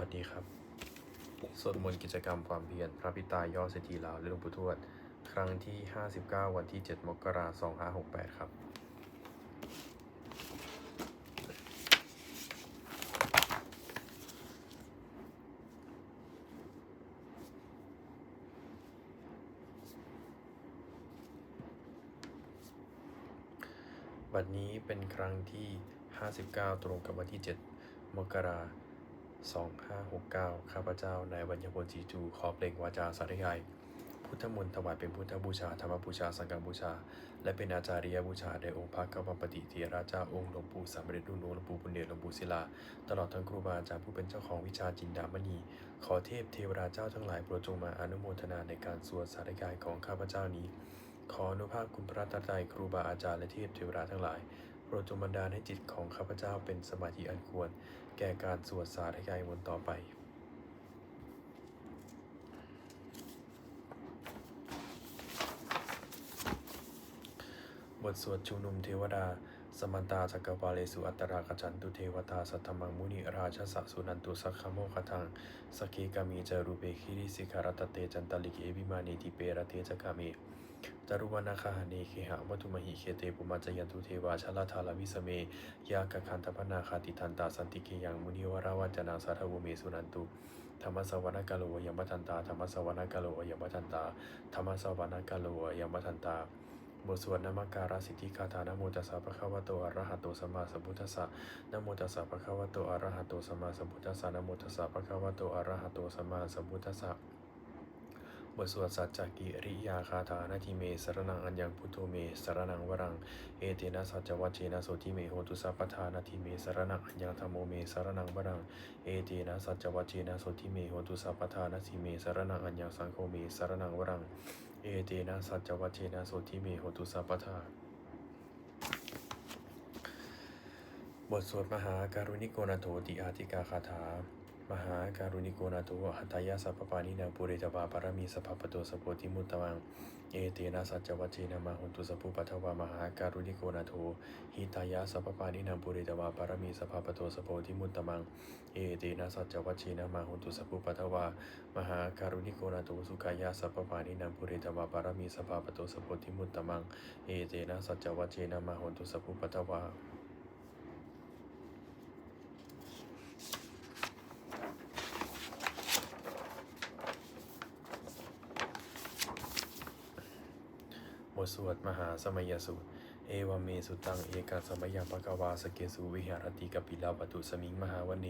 วัสดีครับ สวดมนต์กิจกรรมความเพียรพระพิตายอดเศรษฐีลาวและหลวงปู่ทวด ครั้งที่ 59 วันที่ 7 มกราคม2568 ครับบัดนี้เป็นครั้งที่ 59 ตรงกับวันที่ 7 มกราคม 2569 ข้าพเจ้า นายวัญญพลศรีจู ขอเปล่งวาจาสาธยาย พุทธมนต์ถวายเป็นพุทธบูชา ธรรมบูชา สังฆบูชา และเป็นอาจาริยบูชาแด่องค์พระกัมปติเถระเจ้าองค์หลวงปู่สามเด็จรุ่นหลวงหลวงปู่บุญเดชหลวงปู่ศิลา ตลอดทั้งครูบาอาจารย์ผู้เป็นเจ้าของวิชาจินดามณี ขอเทพเทวราเจ้าทั้งหลายโปรดจงมาอนุโมทนาในการสวดสาธยายของข้าพเจ้านี้ ขออนุภาพคุณพระตรัยครูบาอาจารย์และเทพเทวราทั้งหลาย รดจงบันดาลให้จิตของข้าพเจ้าเป็นสมาธิอันควร แก่การสวดสาธยายมนต์ต่อไปบทสวดชุมนุมเทวดา สมันตาจักวาเลสุอัตตรากจันตุเทวตาสัทธมังมุนิราชสะสุนันตุสักขโมคทังสกเคกามีจารุเบคิริสิการตเตจันตลิกเอวิมานีติเปรเตจกามี จารุวนาคาหเนเคหะวัตุมหิเคเตปุมาจยันตุเทวาชลทาลวิสเม ยากคันตพนาคาติทันตาสันติเกยังมุนิวราวัจนาสาธวเมสุนันตุธรรมสวรรคาโลยมทันตาธรรมสวรรคาโลยมทันตาธรรมสวรรคาโลยมทันตาบทสวดนามการาสิทธิคาถานโมตัสสะภะคะวะโตอะระหะโตสัมมาสัมพุทธัสสะนโมตัสสะภะคะวะโตอะระหะโตสัมมาสัมพุทธัสสะนโมตัสสะภะคะวะโตอะระหะโตสัมมาสัมพุทธัสสะ บทสวดสัจจกิริยาคาถานาทิเมสรนังอัญญังพุทโธเมสรนังวรังเอเตนะสัจวัจเจนะโสทิเมโหตุสัพพทานาทิเมสรนังอัญญังธรรมโมเมสรนังวรังเอเตนะสัจวัจเจนะโสทิเมโหตุสัพพทานาทิเมสรนังอัญญังสังโฆเมสรนังวรังเอเตนะสัจวัจเจนะโสทิเมโหตุสัพพทาบทสวดมหาการุณิโกนาโถติอาติกาคาถา มหาการุณิโกนาโถหัตยาสัพพปานินาปุเรตวาปารมีสัพพปโตสพโพติมุตตมัง เอเตนะสัจจวัจเจนะมาหุนตุสัพพุปัทวามหาการุณิโกนาโถหิตายาสัพพปานินาปุเรตวาปารมีสัพพปโตสพโพติมุตตมัง เอเตนะสัจจวัจเจนะมาหุนตุสัพพุปัทวามหาการุณิโกนาโถสุกายาสัพพปานินาปุเรตวาปารมีสัพพปโตสพโพติมุตตมัง เอเตนะสัจจวัจเจนะมาหุนตุสัพพุปัทวา สวดมหาสมัยสูตร เอวเมสุตังเอกาสมัยยังปะกวาสเกสุวิหารติกปิลาปตุสมิงมหาวเน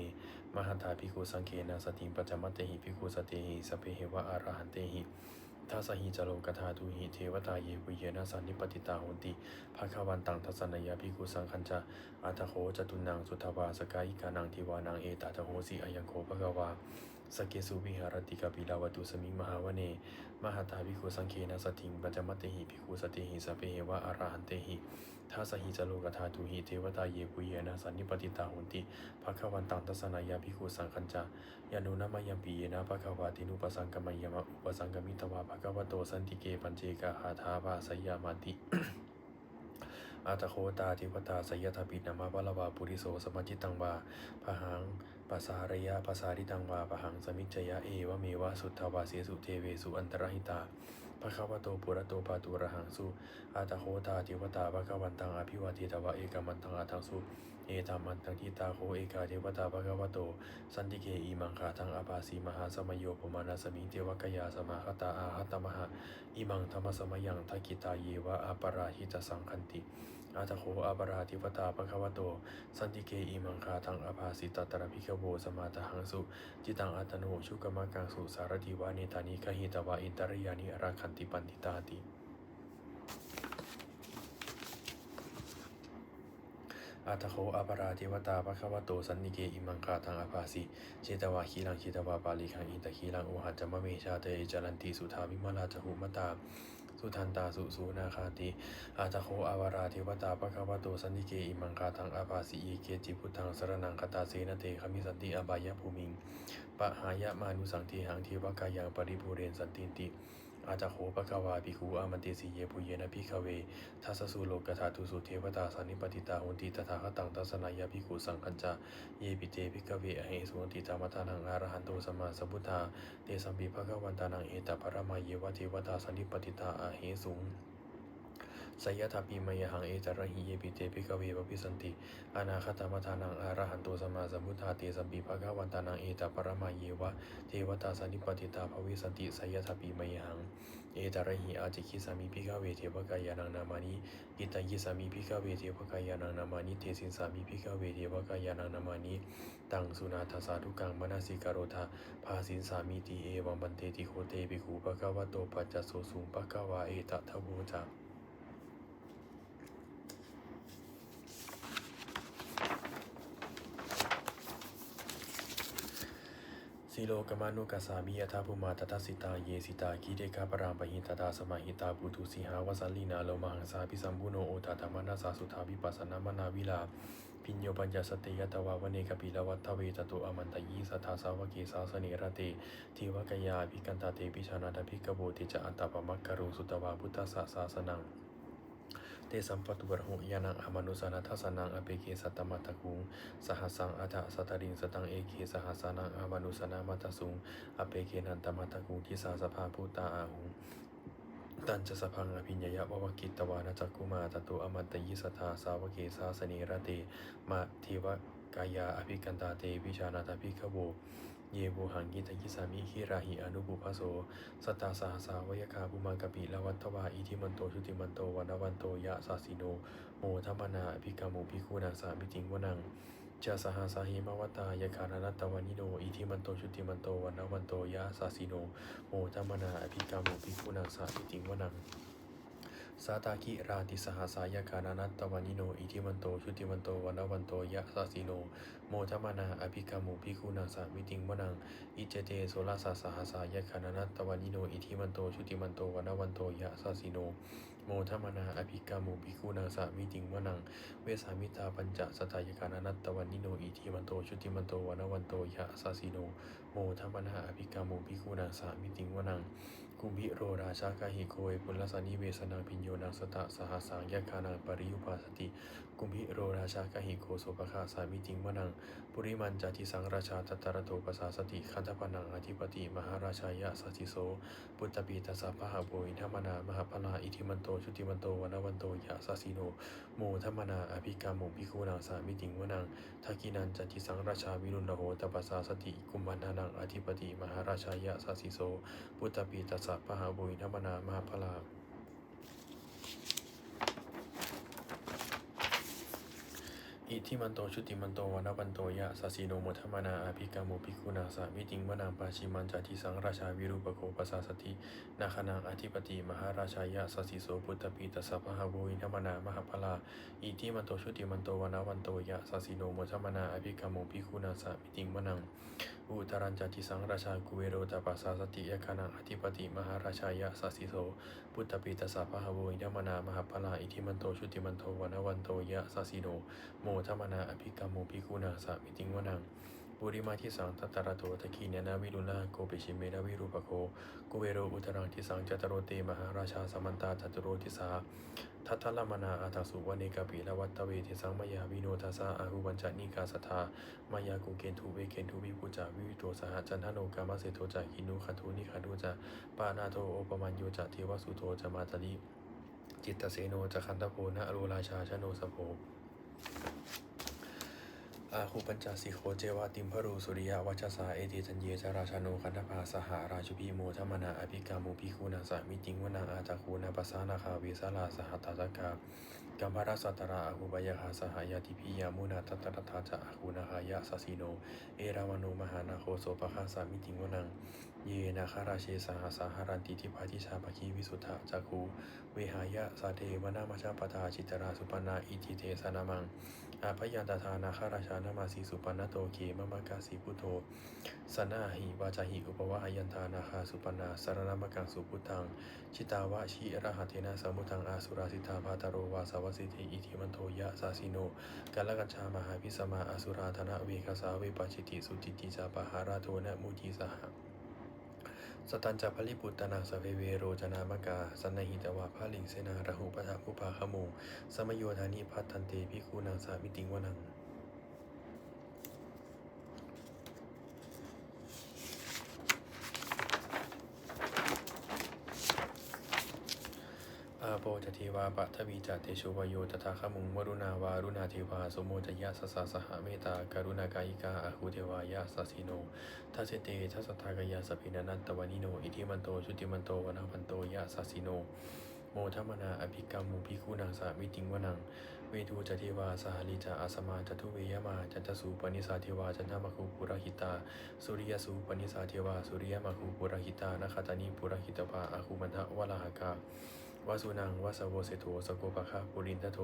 มหันธาภิกขุสังเคนะสติปัจจมัตเตหิภิกขุสเตหิสเพเหวะอารหันเตหิทัสหิจโลกธาตุหิเทวตาเยปุเยนะสันนิปติตาหนติภาควันตังทัสนยาภิกขุสังคัญจาอัตโขจตุนังสุทวาสกายิกานังทิวานังเอตตโหสีอายังโคภะกวาสเกสุวิหารติกปิลาวตุสมิงมหาวเน มหาตาภิกขุสังเคนะสติงปัจจมัตเตหิภิกขุสติหิสพเพเหวะอรหันเตหิทัสหิจโลกธาตุหิเทวตาเยปุเยนะสันนิปติตาโหนติภควันตังทัสนายาภิกขุสังคัญจายานุนามายัมปีเยนะภควาตินุปสังกมัยมะอุปสังกมิตวาภควโตสันติเกปัญเจกาหาทาภาสยามาติอาตโคตาทิวตาสยทปินามาบาลวาปุริโสสมัจจิตังวาพหัง ปัสสารยะปัสสาริตังวาพหังสมิจยะเอวเมวะสุทธวาเสสุเทเวสุอันตรหิตาภควโตปุระโตปาตุระหังสุอาตโคตาทิวตาภควันตังอภิวาทิตวะเอกามันตังอาทังสุเอตัมมันตังทิตาโคเอกาเทวตาภควโตสันติเกอีมังคาทังอาภาสีมหาสมโยปมานาสมิงเทวกยาสมาคตาอาหัตมหาอิมังธรรมสมยังทักิตาเยวะอาปราหิตสังคันติ อาตโคอาบราธิปตาปะคะวะโต สันติเกอิมังคาทังอภาสิตตระพิกโวสมาตหังสุ จิตังอัตโนชุกมะกังสุสารติวานิตานิกหิตวะอินตริยานิราคันติปันติตาติอาตโคอาปราธิวตาปะคะวะโตสันนิเกอิมังคาทังอภาสิเจตวาคีลังเจตวาปาลิคังอินตะคีลังอุหัจจมะเมชาเตจารันติสุทาวิมลาจหุมตา สุทันตาสุสูนาคาติ อาตโคอาวาราเทวตาปะคะวะโตสันติเกอิมังคาทังอาภาสีเกจิพุทธังสรนังคตาเสนเตขมิสันติอบายภูมิงปะหายะมานุสังเทหังเทวกายังปริภูเรนสันตินติ อาจาโคปะกวาภิกขุอามันติสีเยปุเยนะพิคเวทัสสุโลกถาทุสุเทวตาสันิปติตาหุนติตถาคตังทัสนายาภิกขุสังคัญจาเยปิเตภิกเวอเหสุนติตามทานังอรหันโตสมาสัมพุทธาเตสัมปิภะกวันตานังเอตปะระมาเยวะเทวตาสานนิปติตาอเหสุง สยถาปีมยหังเอจารหิเยปิเตปิกเวปปิสันติอนาคตมทานังอรหันโตสัมาสัมพุทธาเตสัมปีภะคะวันตานังเอตปรมาเยวะเทวตาสันนิปติตาภวิสันติสยถาปีมยหังเอจารหิอาจิคิสามิพิกเวเทวกายานังนามานิอิตังยิสามิพิกเวเทวกายานังนามานิเทสินสามิพิกเวเทวกายานังนามานิตังสุนาทสาธุกังมนาสิกโรธาภาสินสามิติเอวัมบันเตติโคเตปิคูภะคะวะโตปัจจโสสุงภะคะวะเอตทะโวจา สีโลกมานุกัสสามิยทาภูมาตถสิตาเยสิตากีเดคาปรามปหิตตาสมาหิตาปุตุสีหาวสัลลีนาโลมาหังสาพิสัมบุโนโอตาธรรมนาสาสุทาวิปัสสนามนาวิลาพิญโยปัญญาสติยตวาวเนกปิลวัตเวตตุอมันตยีสัทธาสาวกีสาสเนรติทีวกยาภิกันตาเตปิชานาตภิกขโบติจะอัตตปมักกรุสุตวาพุทธสสาสนัง ตสัมปตุบรหุยานังอมนุสานาทัสนังอเปเกสัตตมัตตคุงสหัสสังอัฏฐสัตตริงสตังเอเกสหัสสานังอมนุสนามัตสุงอเปเกนันตมัตตคุงทิสาสภาภูตาอาหุงตันจะสพังอภิญญาววกิตวานาจักกุมาตตุอมันตยิสทาสาวเกสาสเนรติมาทิวกายาอภิกันตาเตวิชานาตภิกขโว เยบูหังกิตยิสามิฮิราหิอนุบุพโส สตาสหสาวยคาบุมังกปิละวัตวาอิทิมันโตชุติมันโตวันวันโตยะสาสิโน โมทัมมนาอภิกามุภิคูนาสามิจิงวนังจาสหสาหิมาวตายคานานัตตวานิโน อิทิมันโตชุติมันโตวันวันโตยะสาสิโน โมทัมมนาอภิกามุภิคูนาสามิจิงวนัง สาตาคิราติสหสายกานานัตตวานิโน อิทิมันโต ชุติมันโตวันวันโต ยะสาสิโน โมทัมมนา อภิกามุภิคูนาสามิติงวนัง อิเจเตโสลาสาสหสายคานานัตตวานิโน อิทิมันโต ชุติมันโตวันวันโต ยะสาสิโน โมทัมมนา อภิกามุภิคูนาสามิติงวนัง เวสามิตาปัญจสตายกานานัตตวันนิโน อิทิมันโต ชุติมันโตวันวันโต ยะสาสิโน โมทัมมนา อภิกามุภิคูนาสามิติงวนัง กุมภิโรราชากาหิโกยปุลสานิเวสนาพิญโยนางสตะสหสังยคานังปริยุปาสติกุมพิโรราชากาหิโกโสปคาสามิติงวนังปุริมันจาติสังราชาตตรโตปสาสติคันธปนังอธิปติมหาราชายะสัจิโสปุตตปีตสสะพะหะโบยธรรมนามหาพลาอิทิมันโตชุติมันโตวนวันโตยะสาสิโนโมธรรมนาอภิกามุภิกขุนังสามิติงวนังทักินันจติสังราชาวิรุณโหตปสาสติกุมมันนานังอธิปติมหาราชายะสัสิโสพุทธปีตสสะพะหาบุญธรรมนามหาพลา อิทิมันโตชุติมันโตวันวันโตยะสัสีโนโมทมานาอาภิกามุภิกุนาสามิติงวนังปาชิมันจาติสังราชาวิรูปโคปัสาสตินาคนางอธิปติมหาราชายะสัสีโสพุทธปีตัสสะพะหาบุญธมนามหาพลาอิทิมันโตชุติมันโตวันวันโตยะสัสีโนโมทมานาอาภิกามุภิกุนาสามิติงวนังอุตรัญจติสังราชากุเวโรตปัสสาสติยคานังอธิปติมหาราชายะสัสสิโสพุทธปีตสาพะหโวอิธรรมนามหาพลาอิทิมันโตชุติมันโตวันวันโตยะสัสสิโนโมธมนาอภิกรรมโมภิกขุนาสามิติงวนัง ปุริมาทิสังทัตตระโตตะคีเนนาวิรุณาโกปิชิเมนาวิรูปโคกุเวโรอุตรังทิสังจตโรเตมหาราชาสมันตาทัตโรทิสาทัตทลมนาอาตาสุวเนกปิละวัตตเวทิสังมายาวิโนทัสาอาหุบัญจนิกาสทามายากุเกนทูเวเกนทูวิปุจาวิวิโตสหจันทโนกามเสโทจาคินุขันทุนิขันทุจาปานาโทโอปมัญโยจาเทวสุโทจมาตลิจิตตเสโนจะคันทโพนะอโรราชาชโนสโภ อาคูปัญจสิโคเจวาติมพรูสุริยวัชสาเอติจันเยจาราชาโนคันธภาสหาราชุพีโมธมนาอภิกามุภิคูนาสามิจิงวนาอาจาคูนาปัสานาคาเวสาลาสหัตตาตกากัมภรัสสัตราอาคูบายคาสหายาติพิยามุนาตัตตรทาจะอาคูนาคายะสสิโน เอรามโนมหานาโคโสปะคาสามิจิงวนัง เยนาคาราเชสหสาหารันติทิพาทิชาภคีวิสุทธาจักคูเวหายะสาเทวนามาชาปทาจิตราสุปนาอิทิเทสนามัง อาพยันตทานาคาราชานามาสีสุปันนโตเขมมะกาสีพุทโธสนาหิวาจาหิอุปวะหยันทานาคาสุปนาสารนามกังสุพุทัง ชิตาวะชีระหะเทนะสมุทังอาสุราสิทธาภาตโรวาสาวสิทธิอิทิมันโทยะสาสิโนกาลกัญชามหาพิสมาอาสุราธนะเวคาสาเวปาชิติสุจิติจาปหาราโทนะมุจีสหะ สตันจะพลิปุตตนาสเวเวโรจนามกาสนหิตวาภาลิงเสนาระหุปะทะภุปาขโมสมโยธานิพัฒนเตพิคูนางสามิติงวนัง โปจเทวาปะทวีจัตเตโชวโยตถาคมุงวรุณาวารุณาเทวาสมโมจยะสสสสหเมตตาการุณากายิกาอาหูเทวายะสัสสิโนทัสเตทัสสทากายาสพินานัตตวานิโน อิทิมันโตชุติมันโตวนาพันโตยะสัสสิโนโมทัมนาอภิกรรมมุภิคูนังสามิติงวนัง เวทูจเทวาสหลิจาอาสมาจตุเวยมาจันทสูปนิสาเทวาจันทมคูปุระหิตา สุริยสูปนิสาเทวาสุริยมคูปุระหิตานาคาตานิปุระหิตวาอาคูมันทะวะลาหกา วาสุนังวาสโวเสโทสโกปะคะปุรินทโท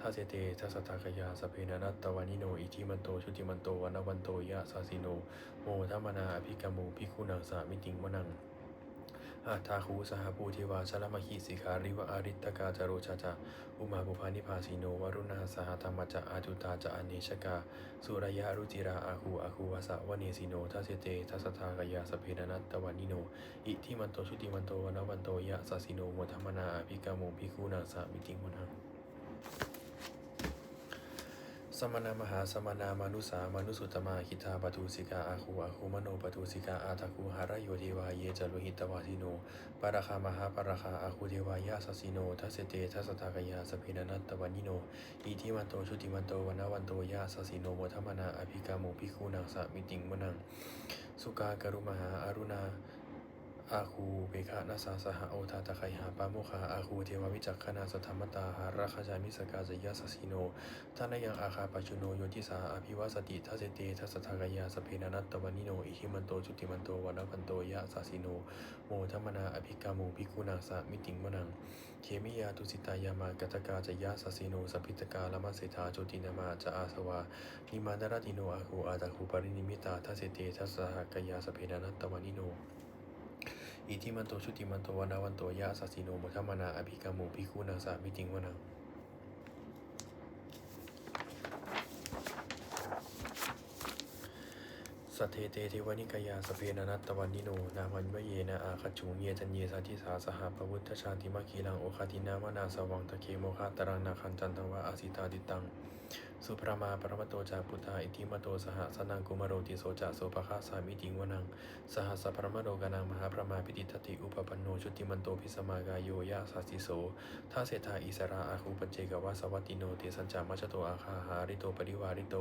ทาเสเตทัสตากยาสเพนานัตตวานิโน อิทิมันโต ชุติมันโตวันวันโตยะสาสิโน โมทัมมนาอภิกรรมูพิคุนังสามิติงวนัง อาทาคูสหภูทิวาชลมคีสิขาริวอาริตกาจโรชาจาอุมาบุพานิพาสิโนวรุณาสหธรรมจะอาจุตาจะอเนชกา สุรยารุจิราอาคูอาคูวาสะวเนสิโนทัสเจเตทัสทากยาสเพนานัตตวานิโน อิทิมันโตชุติมันโตวนวันโตยะสาสิโนโมทัมมนาอภิกามุภิคูนาสามิติงวนัง สมณมหาสมณามานุสามานุสุตมาคิทาปทุสิกาอาคูอาคูมโนปทุสิกาอาทาคูหารโยเทวาเยจโลหิตวาสิโนปาราคามหาปาราคาอาคูเทวายาสสิโนทัสเตทัสสทากยาสเพนันัตตวันิโนอิทิมันโตชุติมันโตวันวันโตยาสสิโนโมทัมมนาอภิกามุภิกขุนังสามิติงมนังสุกากรุมหาอารุณา อาคูเบคานาสาสหโอทาตะไคหาปาโมคาอาคูเทววิจักขณาสธรรมตาหาราคาจามิสกาจยาสสิโนท่านยังอาคาปัจุโนโยติสาอภิวาสติทัสเตทัสทากายาสเพนานัตตวันิโนอิหิมันโตจุติมันโตวันพันโตยะสาสิโนโมทัมมนาอภิกามุภิกุนาสามิติงมนังเคมิยาตุสิตายามากตกาจยาสสิโนสพิตกาลมัสเสธาโจตินามาจะอาสวานิมานารติโนอาคูอาตาคูปรินิมิตาทัสเตทัสทากายาสเพนานัตตวนิโน อิทิมันโตชุติมันโตวนาวันโตยะสัสสิโนมุทัมมนาอภิกามูภิคุนาสามิจิงวนัง สัทเทเตเทวนิกายาสเพนานัตตวันนิโน นามันวเยนะอาคจฉุงเยจันเยสัทธิสาสหปวุทธชาติมคีลังโอคาตินามนาสวังตะเคโมคาตรังนาคันจันตังวะอาสิตาดิตัง สุพรามาปรมตโตจาพุทธาอิทิมโตสหสนังกุมารโรติโสจะโสภคาสามิติงวนัง สหสสะพรมโรกนังมหาพระมาพิติทติอุปปันโนชุติมันโตพิสมากายโยยะสัสสิโสท่าเศรษฐาอิสราอาคูปัจเจกวาสวัตติโนเตสัญจามัชโตอาคาหาริโตปริวาริโต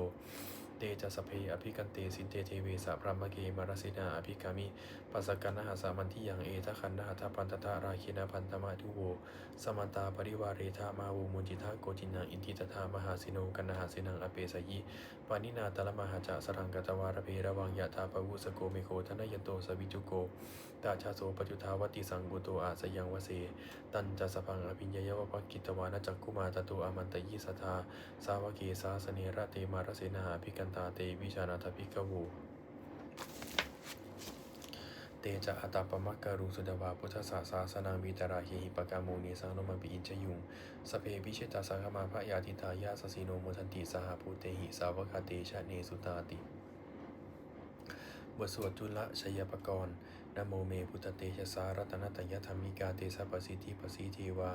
เตจะสเพอภิกันเตสินเตเทเวสะพรหมเกมารสินาอภิกามิปัสสกันนหาสามันที่ยังเอทะคันนหาทปันตตาราคินาพันธมาทุโวสมันตาปริวาเรธามาวูมุจิทาโกจินังอินทิตถามหาสิโนกันนหาสินังอเปสยิปานินาตละมหาจะสรังกตวารเพระวังยะธาปวุสโกเมโคทนยันโตสวิจุโกตาชาโสปจุทาวติสังกุโตอาสยังวเส ตันจะสพังอภิญญยวปกิตวานจักกุมาตโตอมันตยิสทาสาวเกสาสเนระเตมารเสนาอภิกันตาเตวิชานาทภิกขวูเตจะอัตปมักการุสุดวาพุทธศาสาสนาวิตราหิหิปกามูเนสังโนมปิอินชยุงสเพพิเชตาสังฆมาพระยาติตายาสสิโนโมทันติสหภูเตหิสาวกาเตชะเนสุตาติบทสวดจุลชยปกรณ์นโมเมพุทธเตชะสารัตนตยธรรมิกาเตสะปสิทธิปสีเทวา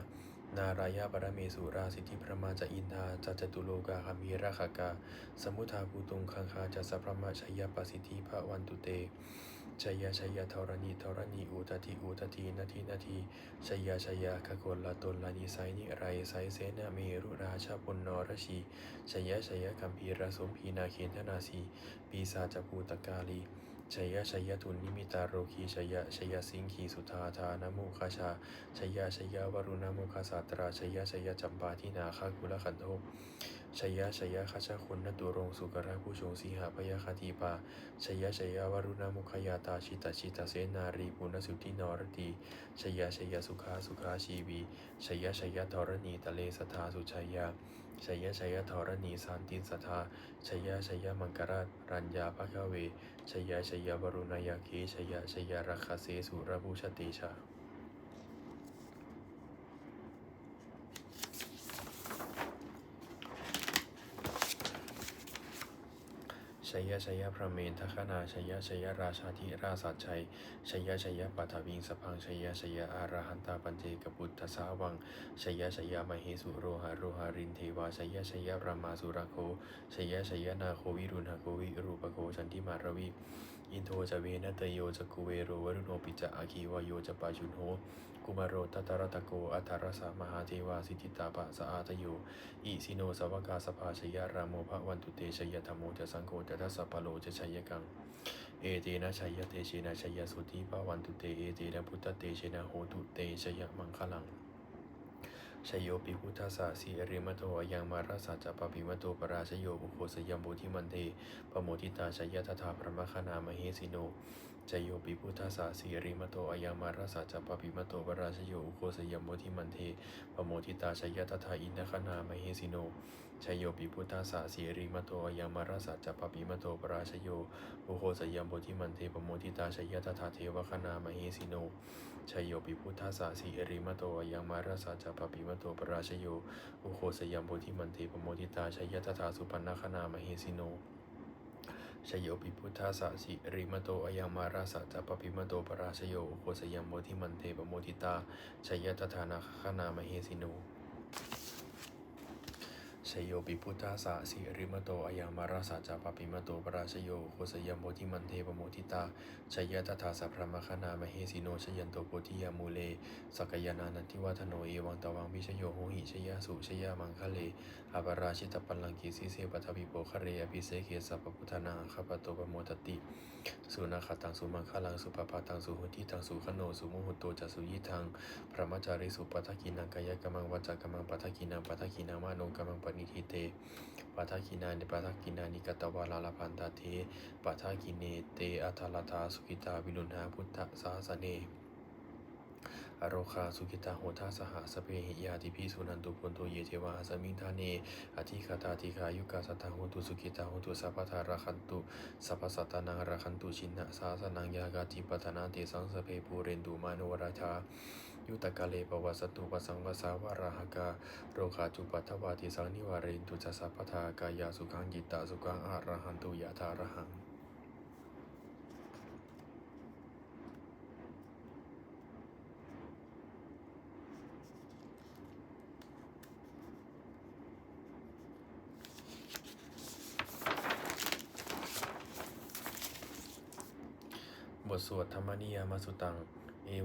นารายาบรเมสุราสิทธิพระมาจะอินทาจัจตุโลกาคามีราขกา สมุทาภูตุงคังคาจัสสะพระมาชยปสิทธิภะวันตุเตชยชยธรณีธรณีอุตติอุตตินาทีนาทีชยชยาขกลละตนลานิไซนิไรไซเสนาเมรุราชาปุณนรชีชยชยคัมภีรสมพีนาเคนธนาสีปีศาจภูตกาลี ชยชยทุนนิมิตาโรคีชยชยสิงคีสุธาธานโมคาชาชยชยวรุณโมคาสาตราชยชยจำปาทินาคากุลขันโทชยชยคาชาคุณนตุรงสุกระผู้ชงสีหาพยาคติปาชยชยวรุณมุขยาตาชิตาชิตาเสนารีปุณสุตินรตีชยชยสุขาสุขาชีวีชยชยธรณีตะเลสทาสุชยา ชยชยธรณีสานตินสทาชยชยมังกรรัญญาภคเวชยชยวรุณยาคีชยชยรัคเสสุระบูชติชา ชยยะชัยยะพระเมนทคนาชัยยะชัยยะราชาธิราชสัชัยชัยยะชัยยะปัทวิงสพังชัยยะชัยยะอารหันตาปัญเจกบุตตสาวังชัยยะชัยยะมเหสุโรหะโรหารินเทวาชัยยะชัยยะรามาสุรโคชัยยะชัยยะนาโควิรุณหโควิรูปโคชันทิมารวี อินโทจะเวนะเตโยจะกุเวโรวรุโนปิจะอาคีวาโยจะปาชุนโหกุมารโรตัตตรตะโกอัทารสะมหาเทวาสิทธิตาปะสะอาตโยอิสิโนสวกาสภาชยารามโมภวันตุเตชยธรรมโมจะสังโฆจะทัสสะปะโลจะชัยกังเอเตนะชัยเตเชนะชัยสุติภวันตุเตเอเตนะพุทธเตเชนะโหตุเตชยมังคลัง ชยโยปิพุทธาสาสีอริมโตอายังมาราสาจะปะปิมโตปราชโยอุโคสยมโบธิมันเทปโมทิตาชยตถาพระมคณามเหสิโนชยโยปิพุทธาสาสีอริมโตอายังมาราสาจะปะปิมโตปราชโยอุโคสยมโบธิมันเทปโมทิตาชยตถาอินทคณามเหสิโนชยโยปิพุทธาสาสีอริมโตอายังมาราสาจะปะปิมโตปราชโยอุโคสยมโบธิมันเทปโมทิตาชยตถาเทวคณามเหสิโน ชัยโยปิพุทธาสาสีอริมโตอยังมาราสาจาปปิมโตปราชโยอุโคสยามโพธิมันเทปโมทิตาชัยยตถาสุปันนคนามเหสิโนชยโยปิพุทธาสาสีอริมโตอยังมาราสาจาปปิมโตปราชโยอุโคสยามโพธิมันเทปโมทิตาชยยตถานาคนามเหสิโน ชยโยปิพุทธาสาสีอริมโตอายังมาราสาจาปปิมโตปราชโยโคสยามโพธิมันเทปโมทิตาชยตถาสัพพะมคณามเหสิโนชยันโตโพธิยามูเลสกยานานันทิวัฒโนเอวังตวังวิชโยโหหิชยาสุชยามังคะเลอปราชิตปัลลังกีสีเสปัทวิโปคะเรอภิเสเกสัพพุทธนาคปโตปโมทติสุนาคตังสุมังคลังสุปปาตังสุหุติตังสุขโนสุโมหุโตจัสุยิทังพระมจาริสุปัทกินังกายกรรมังวัจกรรมังปัทกินังปัทกินังมาโนกรรมังปณิทิเตปัทกินานิปัทกินานิกตวาลาลพันตาเทปัทกินเนเตอัทลทาสุกิตาวิลุณหาพุทธสาสเนอโรคาสุกิตาโหทาสหสเปหิยาติพิสุนันตุพุนโตเยเทวาสมิงทาเนอธิคาตาธิคายุกาสัตาโหตุสุกิตาโหตุสัพพทาราคันตุสัพพสัตตานังราคันตุชินะสาสนังยากาติปทนาเตสังสเปปูเรนตุมานุวราชา ยุตกาเลปวัสตุปสังวสาวาราหกาโรคาจุปัทวาติสังนิวาเรนตุจัสสัพทากายาสุขังจิตตาสุขังอารหันตุยะธารหังบทสวดธรรมนิยามสุตัง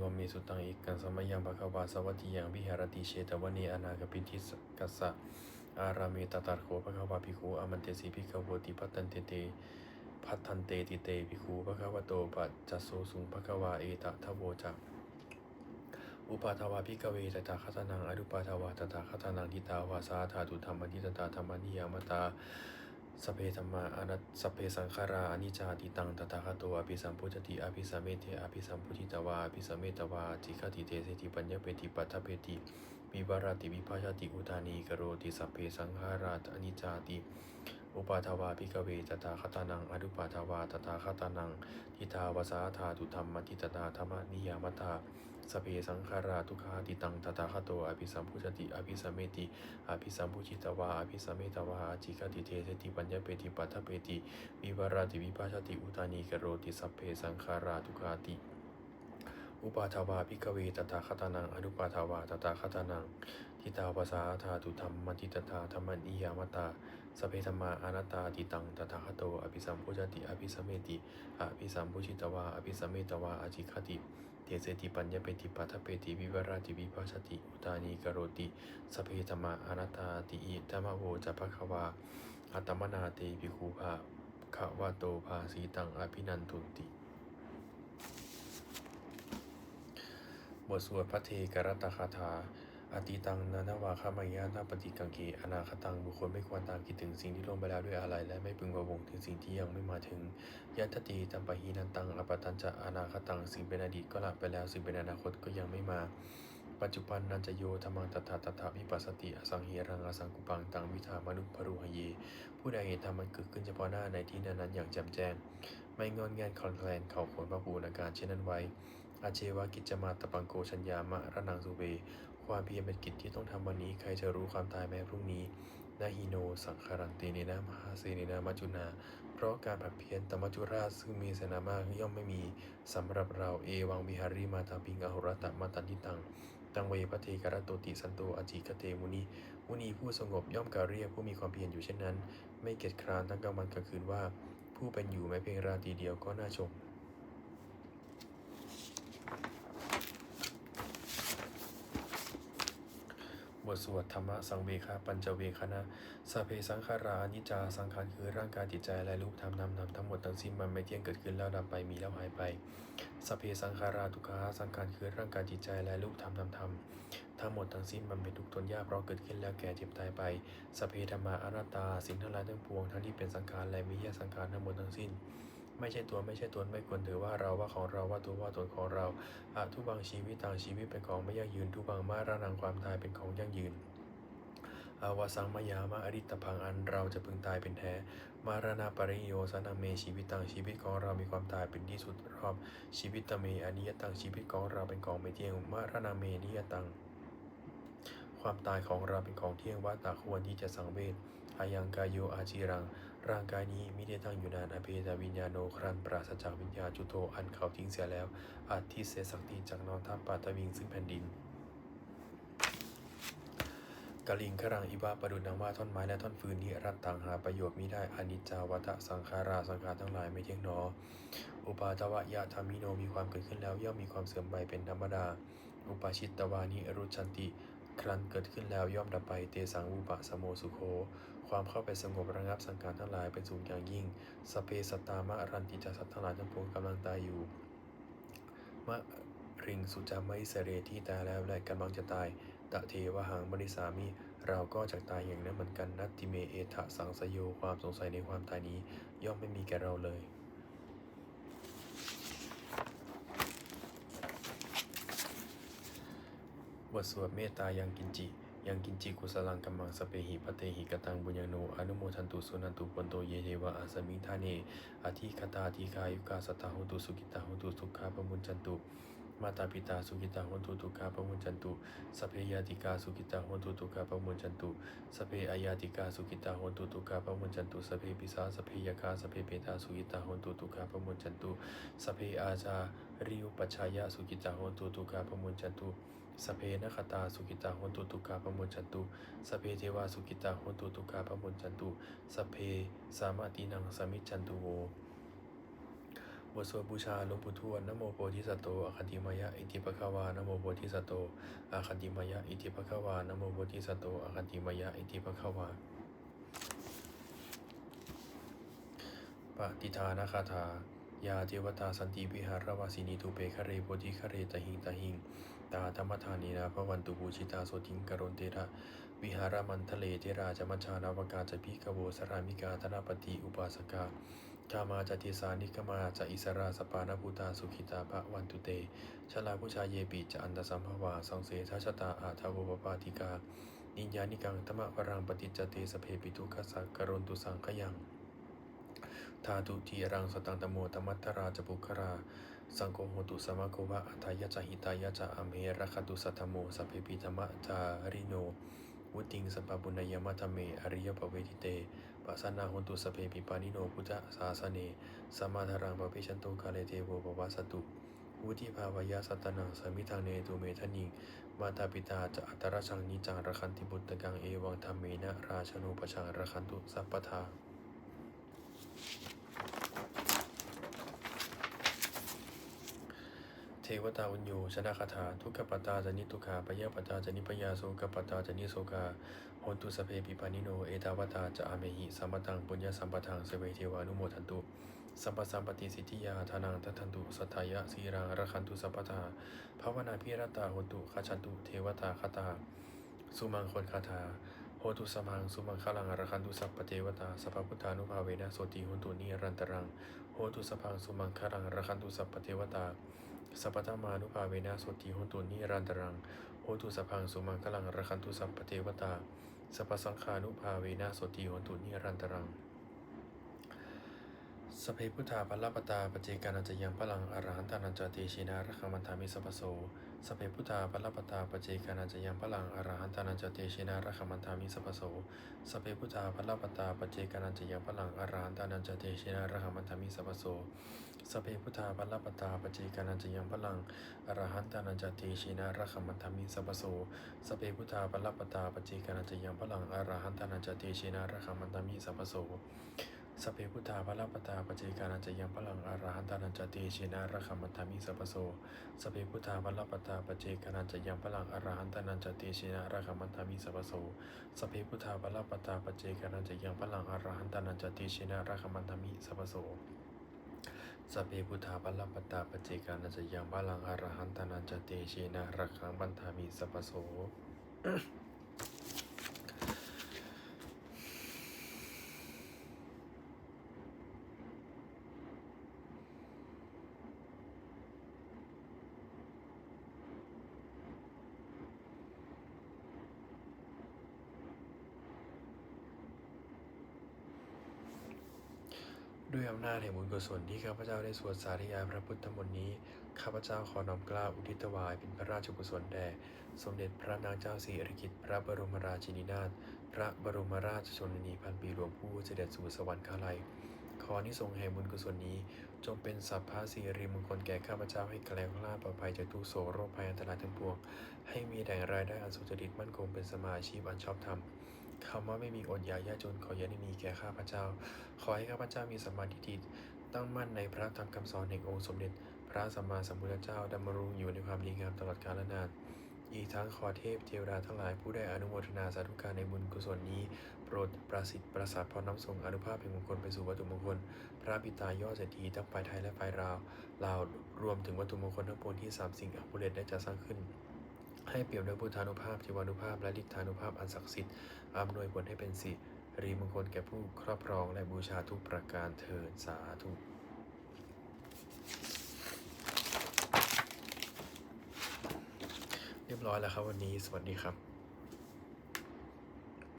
วเมสุตังเอกังสมัยังภควาสวัติยังวิหารติเชตวเนอนาคปิทิสกัสสะอารามิตตารโคภควาภิกขุอามันเตสีภิกขโวติพัตตันเตเตพัทันเตติเตภิกขุภควโตปัจจโสสุงภควาเอตทะโวจักอุปาทวาพิกเวตถาคตนังอนุปาทวาตถาคตนังทิตาวาสาธาตุธรรมนิตตาธรรมนิยามตา สเพธรรมาอนัตสเพสังขาราอนิจจาติตังตถาคตโตอภิสัมพุทติอภิสัมเมเทอภิสัมพุทิตวาอภิสัมเมตวาจิคติเตเสติปัญญเปติปัฏฐเปติวิวารติวิภาชติอุทานีกโรติสเพสังขาราอนิจจาติอุปาทวาพิกเวตถาคตานังอนุปาทวาตถาคตานังทิทาวสาธาตุธรรมทิตตาธรรมนิยามตา สเพสังขาราทุกขาติตังตถาคตโตอภิสัมพุชติอภิสัมเมติอภิสัมพุชิตวาอภิสัมเมตวาจิกติเทเสติปัญญเปติปัฏฐเปติวิวารติวิภาชติอุทานีกโรติสัพเพสังขาราทุกขาติอุปาทวาพิกเวตถาคตานังอนุปาทวาตถาคตานังทิตาวาสาธาตุธรรมทิตตาธรรมนิยามตาสเพธรรมาอนัตตาติตังตถาคตโตอภิสัมพุชติอภิสัมเมติอภิสัมพุชิตวาอภิสัมเมตวาอจิคติ เทเสติปัญญาเปติปัทเปติวิวารติวิภัชติอุตานีกโรติสเพธมาอนัตตาติอิธรรมโวจะภควาอัตมนาเตปิคูภาขวาโตภาสีตังอภินันทุนติ บทสวดพระเทกรัตตคาถา อติตังนานาวาคามายานาปฏิกังเกอนาคตังบุคคลไม่ควรตามคิดถึงสิ่งที่ล่วงไปแล้วด้วยอะไร และไม่พึงพะวงถึงสิ่งที่ยังไม่มาถึงยัตติตัมปะหีนันตังอปตันจะอนาคตังสิ่งเป็นอดีตก็หละไปแล้วสิ่งเป็นอนาคตก็ยังไม่มา ปัจจุบันนันจะโยธรรมังตถาตถาวิปัสสติอสังเฮรังอสังกุปังตังวิธามนุพรุหเยผู้ใดเห็นธรรมมันเกิดขึ้นเฉพาะหน้าในที่นั้นๆอย่างแจ่มแจ้งไม่งอนแงนคลอนแคลนเขาควรพระบูรณาการเช่นนั้นไว้อาเจวากิจจมาตปังโกชัญญามะระนังสุเว ความเพียรเป็นกิจที่ต้องทำวันนี้ ใครจะรู้ความตายแม้พรุ่งนี้นาหิโน สังคารันติเนนะมาเสเนนะมัจจุนา เพราะการผัดเพี้ยนตมัจจุราชซึ่งมีเสนามากย่อมไม่มีสำหรับเราเอวังวิหาริมาตาปิงอหุรตะมาตันทิตังตังเวปะเทกรโตติสันโตอจิกเตมุนีมุนีผู้สงบย่อมการเรียกผู้มีความเพียรอยู่เช่นนั้น ไม่เกียจคร้านทั้งกลางวันกลางคืนว่า ผู้เป็นอยู่แม้เพียงราตรีเดียวก็น่าชม บทสวดธรรมะสังเวคาปัญจเวคนะสเพสังขารานิจจาสังขารคือร่างกายจิตใจและรูปธรรมนามนามทั้งหมดทั้งสิ้นมันไม่เที่ยงเกิดขึ้นแล้วดับไปมีแล้วหายไปสเพสังขาราทุกขาสังขารคือร่างกายจิตใจและรูปธรรมนามธรรมทั้งหมดทั้งสิ้นมันเป็นทุกข์ทนยากเพราะเกิดขึ้นแล้วแก่เจ็บตายไปสเพธรรมาอนัตตาสิ่งทั้งหลายทั้งปวงทั้งที่เป็นสังขารและมีแยกสังขารทั้งหมดทั้งสิ้น ไม่ใช่ตัวไม่ใช่ตนไม่ควรถือว่าเราว่าของเราว่าตัวว่าตนของเราอาทุกบางชีวิตต่างชีวิตเป็นของไม่ยั่งยืนทุกบางมาระนังความตายเป็นของยั่งยืนอาวสังมายามาอริตพังอันเราจะพึงตายเป็นแท้ มารณาปริโยสนาเมชีวิตต่างชีวิตของเรามีความตายเป็นที่สุดรอบชีวิตตเมอนิยตังชีวิตของเราเป็นของไม่เที่ยงมารณาเมนิยตังความตายของเราเป็นของเที่ยงว่าตาควรที่จะสังเวชอายังกายโยอาจีรัง ร่างกายนี้มิได้ตั้งอยู่นานอภิตาวิญญาโนครันปราศจากวิญญาจุโตอันเขาทิ้งเสียแล้วอาทิเสสักติจากนอนทับปาตวิงซึ่งแผ่นดินกลิงครังอิบาประดุจดังว่าท่อนไม้และท่อนฟืนนี้รัตต่างหาประโยชน์มิได้อนิจจาวัฏสังขาราสังขารทั้งหลายไม่เที่ยงหนอ อุปาทวะยะธรรมิโนมีความเกิดขึ้นแล้วย่อมมีความเสื่อมไปเป็นธรรมดา อุปาชิตตวานิรุชันติ ครั้นเกิดขึ้นแล้วย่อมดับไปเตสังอุปะสมโมสุโค ความเข้าไปสงบระงับสังขารทั้งหลายเป็นสูงอย่างยิ่ง สเพสตตามะรันติจาสัตว์ทั้งหลายทั้งปวงกำลังตายอยู่ มะริงสุจามิสเรที่ตายแล้วและกำลังจะตายตะเทวหังบริสามิเราก็จะตายอย่างนั้นเหมือนกันนัตติเมเอทะสังสยโยความสงสัยในความตายนี้ ย่อมไม่มีแก่เราเลยบทสวดเมตตายังกินจิ ยังกินจิกุสลังกัมมังสเปหิปเตหิกตังบุญญาโนอนุโมทันตุสุนันตุปนโตเยเทวะอาสมิงทาเนอธิคตาธิกายุกาสตาหุตุสุกิตาหุตุสุขาปมุญจันตุมาตาปิตาสุกิตาหุนตุตุกาปมุญจันตุสเพยาติกาสุกิตาหุนตุตุกาปมุญจันตุสเพอายาติกาสุกิตาหุนตุตุกาปมุญจันตุสเพปิสาสเพยคาสเพเปตาสุกิตาหุนตุตุกาปมุญจันตุสเพอาจาริยุปัชชายะสุกิตาหุนตุตุกาปมุญจันตุ สเพนคตาสุกิตาหุนตุตุกาปมุจันตุสเพเทวาสุกิตาหุนตุตุกาปมุจันตุสเพสามาตินังสมิจจันตุโวบทสวดบูชาหลวงปู่ทวดนโมโพธิสัตโตอคติมายะอิติปะคะวานโมโพธิสัตโตอคติมายะอิติปะคะวานโมโพธิสัตโตอคติมายะอิติปะคะวาปฏิทานคาถา ยาเทวตาสันติวิหารวาสินีทุเปคะเรโพธิคะเรตหิงตหิง ตาธรรมทานีนาพระวันตุบูชิตาโสติงกรณเตระวิหารมันทะเลเทราจมัชานาวกาจพิกโวสรามิกาธนปฏิอุปาสกากามาจติสานิกมาจะอิสราสปานาภูตาสุขิตาภะวันตุเต ชลาผู้ชายเยปิจะอันตสัมภวาสังเสทชตาอาทาวปปาติกา นิญญานิกังธรรมวรังปฏิจเตสเพปิตุคัสสะกรณตุสังขยัง ทาตุทีรังสตังตโมตมัตตราจปุครา สังโฆโหตุสมะโควะอัตายะจหิตายะจะอเมระคตุสัทธโมสัพเพปิธรรมะจาริโนวุติงสัพพบุญญมัตเม อริยปเวทิเตปัสสนาหุนตุสพเพปิปานิโนพุทธสาสเนสมมาธารังปะเพชันโตกาเลเทโวปวาสตุวุติภาวายาสัตตนังสมิทางเนตุเมทนิง มาตาปิตาจะอัตระชังนิจังระคันติบุตตกังเอวังธรรมเมนะราชโนปชังระคันตุสัพพทา เทวตาอุญโยชนะคาถา ทุกขปตาจนิทุกขาปยาปตาจนิปยาโสกปตาจนิโสกาโหนตุสเพปิปานิโน เอตาวตาจะอาเมหิสัมปตังปุญญาสัมปทังเสเวเทวานุโมทันตุสัมปสัมปติสิทธิยาทานังทัทันตุสัทายะสีรังระคันตุสัพพทาภาวนาพิรตาโหนตุขชันตุเทวตาคาตา สุมังคลคาถาโหตุสมังสุมังคลังอรคันตุสัพปเทวตาสัพพุทธานุภาเวนะโสติโหนตุนิรันตรังโหตุสพังสุมังคลังอรคันตุสัพปเทวตา สัพพะมานุภาเวนะโสติโหนตุนิรันตรังโหตุสพังสุมังคลังระคันตุสัพปเทวตาสัพพสังฆานุภาเวนะโสติโหนตุนิรันตรัง สเพพุทธาปัลลปตาปเจกานันจะยังพลังอรหันตานันจติชินาระคังมันธามิสัพพโสสเพพุทธาปัลลปตาปเจกานันจะยังพลังอรหันตานันจติชินาระคังมันธามิสัพพโสสเพพุทธาปัลลปตาปเจกานันจะยังพลังอรหันตานันจติชินาระคังมันธามิสัพพโสสเพพุทธาปัลลปตาปเจกานันจะยังพลังอรหันตานันจติชินาระคังมันธามิสัพพโสสเพพุทธาปัลลปตาปเจกานัจะยังพลังอรหันตานันจติชินาระคังมันธามิสัพพโส สเพพุทธาพระปตาปเจกานันจะยังพลังอรหันตานันจติชินาระคมันธามิสัพโสสเพพุทธาพระปตาปเจกานันจะยังพลังอรหันตานันจติชินาระคมันธามิสัพโสสเพพุทธาพระปตาปเจกานันจะยังพลังอรหันตานันจติชินาระคมันธามิสัพโสสพเพพุทธาพระปตาปเจกานันจะยังพลังอรหันตานันจติชินาระคัมมันธามิสัพพโส อำนาจแห่งบุญกุศลที่ข้าพเจ้าได้สวดสาธยายพระพุทธมนต์นี้ ข้าพเจ้าขอน้อมกล้าอุทิศถวายเป็นพระราชกุศลแด่ สมเด็จพระนางเจ้าสิริกิติ์พระบรมราชินีนาถ พระบรมราชชนนีพันปีหลวงผู้เสด็จสู่สวรรคาลัย ขอนิสงแห่งบุญกุศลนี้ จงเป็นสัพพะสิริมงคลแก่ข้าพเจ้าให้แกล้วกล้าดปลอดภัยจากทุกโศกโรคภัยอันตรายทั้งปวง ให้มีแด่งรายได้อันสุจริตมั่นคงเป็นสมาอาชีพอันชอบธรรม คำว่าไม่มีอดอยากยากจนขออย่าได้มีแก่ข้าพเจ้า ขอให้ข้าพเจ้ามีสมมาธิฏฐิตั้งมั่นในพระธรรมคำสอนแห่งองค์สมเด็จ พระสัมมาสัมพุทธเจ้าดำรงอยู่ในความดีงามตลอดกาลนานอีกทั้งขอเทพเทวดาทั้งหลายผู้ได้อนุโมทนาสาธุการในบุญกุศลนี้ โปรดประสิทธิ์ประสาทพรน้ำทรงอนุภาพแห่งมงคลไปสู่วัตถุมงคล พระปิตายอดเศรษฐีทั้งฝ่ายไทยและฝ่ายลาวลาวรวมถึงวัตถุมงคลทั้งปวงที่สามสิ่งอัคเรศได้จัดสร้างขึ้น ให้เปรียบด้วยพุทธานุภาพจิวานุภาพ และฤทธานุภาพอันศักดิ์สิทธิ์อำนวยผลให้เป็นสิริมงคลแก่ผู้ครอบครองและบูชาทุกประการเทินสาธุเรียบร้อยแล้วครับวันนี้สวัสดีครับ